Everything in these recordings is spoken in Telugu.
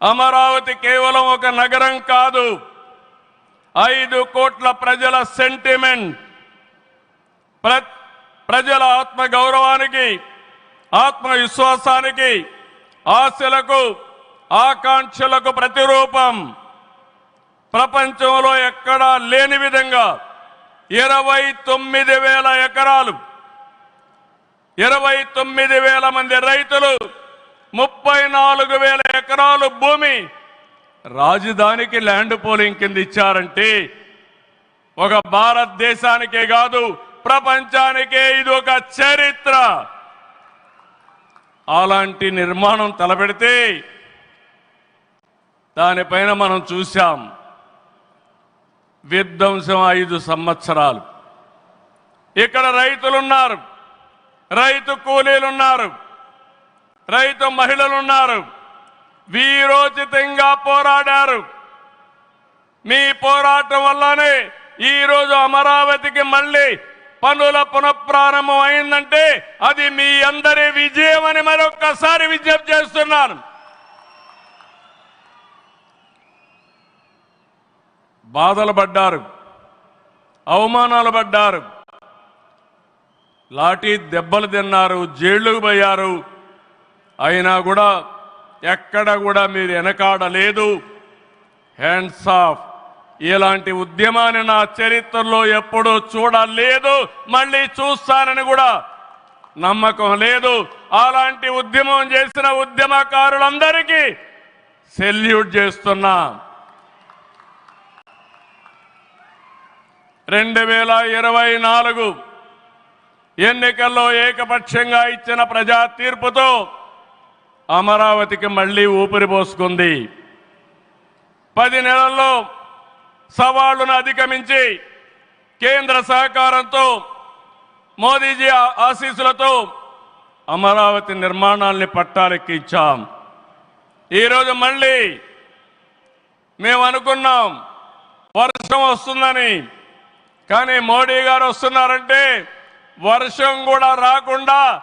అమరావతి కేవలం ఒక నగరం కాదు. ఐదు కోట్ల ప్రజల సెంటిమెంట్. ప్ర ప్రజల ఆత్మ గౌరవానికి ఆత్మవిశ్వాసానికి ఆశలకు ఆకాంక్షలకు ప్రతిరూపం. ప్రపంచంలో ఎక్కడా లేని విధంగా ఇరవై తొమ్మిది వేల ఎకరాలు ఇరవై తొమ్మిది వేల మంది రైతులు ముప్పై నాలుగు వేల ఎకరాలు భూమి రాజధానికి ల్యాండ్ పోలింగ్ కింద ఇచ్చారంటే ఒక భారతదేశానికే కాదు ప్రపంచానికే ఇది ఒక చరిత్ర. అలాంటి నిర్మాణం తలపెడితే దానిపైన మనం చూశాం విధ్వంసం ఐదు సంవత్సరాలు. ఇక్కడ రైతులున్నారు రైతు కూలీలున్నారు. రైతు మహిళలున్నారు. వీరోచితంగా పోరాడారు. మీ పోరాటం వల్లనే ఈరోజు అమరావతికి మళ్ళీ పనుల పునఃప్రారంభం అయిందంటే అది మీ అందరి విజయం అని మరొక్కసారి విజ్ఞప్తి చేస్తున్నాను. బాధలు పడ్డారు. అవమానాలు పడ్డారు. లాఠీ దెబ్బలు తిన్నారు. జైళ్ళకు పోయారు. అయినా కూడా ఎక్కడ కూడా మీరు వెనకాడలేదు. హ్యాండ్స్ ఆఫ్ ఇలాంటి ఉద్యమాన్ని నా చరిత్రలో ఎప్పుడూ చూడలేదు. మళ్ళీ చూస్తానని కూడా నమ్మకం లేదు. అలాంటి ఉద్యమం చేసిన ఉద్యమకారులందరికీ సెల్యూట్ చేస్తున్నా. రెండు వేల ఇరవై నాలుగు ఎన్నికల్లో ఏకపక్షంగా ఇచ్చిన ప్రజా తీర్పుతో అమరావతికి మళ్ళీ ఊపిరి పోసుకుంది. పది నెలల్లో సవాళ్ళను అధిగమించి కేంద్ర సహకారంతో మోదీజీ ఆ- ఆశీస్సులతో అమరావతి నిర్మాణాల్ని పట్టాలెక్కించాం ఈరోజు మళ్ళీ మేము అనుకున్నాం వర్షం వస్తుందని. కానీ మోడీ గారు వస్తున్నారంటే వర్షం కూడా రాకుండా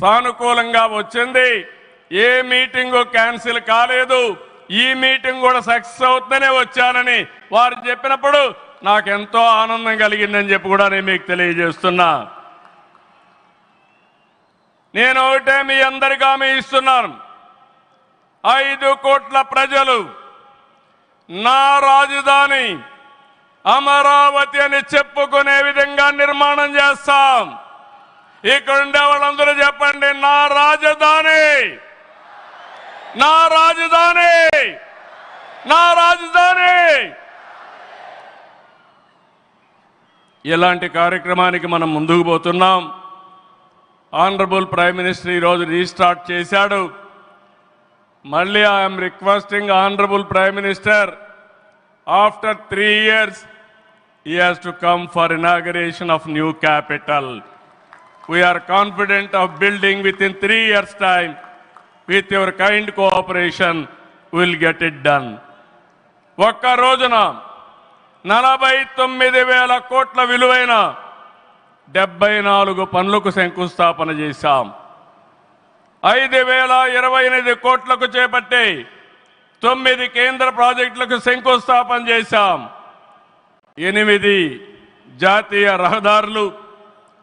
సానుకూలంగా వచ్చింది. ఏ మీటింగ్ క్యాన్సిల్ కాలేదు. ఈ మీటింగ్ కూడా సక్సెస్ అవుతుందనే వచ్చానని వారు చెప్పినప్పుడు నాకు ఎంతో ఆనందం కలిగిందని చెప్పి కూడా నేను మీకు తెలియజేస్తున్నా. నేను ఒకటే మీ అందరికీ హామీ ఇస్తున్నాను. ఐదు కోట్ల ప్రజలు నా రాజధాని అమరావతి అని చెప్పుకునే విధంగా నిర్మాణం చేస్తాం. ఇక్కడ ఉండే వాళ్ళందరూ చెప్పండి నా రాజధాని! నా రాజధాని! నా రాజధాని! ఇలాంటి కార్యక్రమానికి మనం ముందుకు పోతున్నాం. ఆనరబుల్ ప్రైమ్ మినిస్టర్ ఈరోజు రీస్టార్ట్ చేశాడు. మళ్ళీ I'm requesting honourable prime minister after three years he has to come for inauguration of new capital We are confident of building within three years' time. With your kind cooperation, we'll get it done. ఒక్క రోజున నలభై తొమ్మిది వేల కోట్ల విలువైన డెబ్బై నాలుగు పనులకు శంకుస్థాపన చేశాం ఐదు వేల ఇరవై ఎనిమిది కోట్లకు చేపట్టి తొమ్మిది కేంద్ర ప్రాజెక్టులకు శంకుస్థాపన చేశాం ఎనిమిది జాతీయ రహదారులు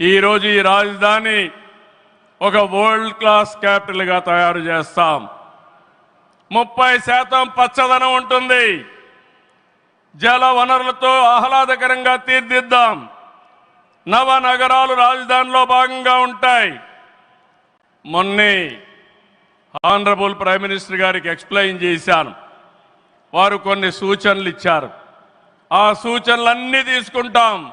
ఈరోజు ఈ రాజధాని ఒక వరల్డ్ క్లాస్ క్యాపిటల్గా తయారు చేస్తాం. ముప్పై శాతం పచ్చదనం ఉంటుంది. జల వనరులతో ఆహ్లాదకరంగా తీర్దిద్దాం. నవ నగరాలు రాజధానిలో భాగంగా ఉంటాయి. మొన్నే ఆనరబుల్ ప్రైమ్ మినిస్టర్ గారికి ఎక్స్ప్లెయిన్ చేశాను. వారు కొన్ని సూచనలు ఇచ్చారు. ఆ సూచనలన్నీ తీసుకుంటాం.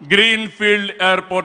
Greenfield Airport.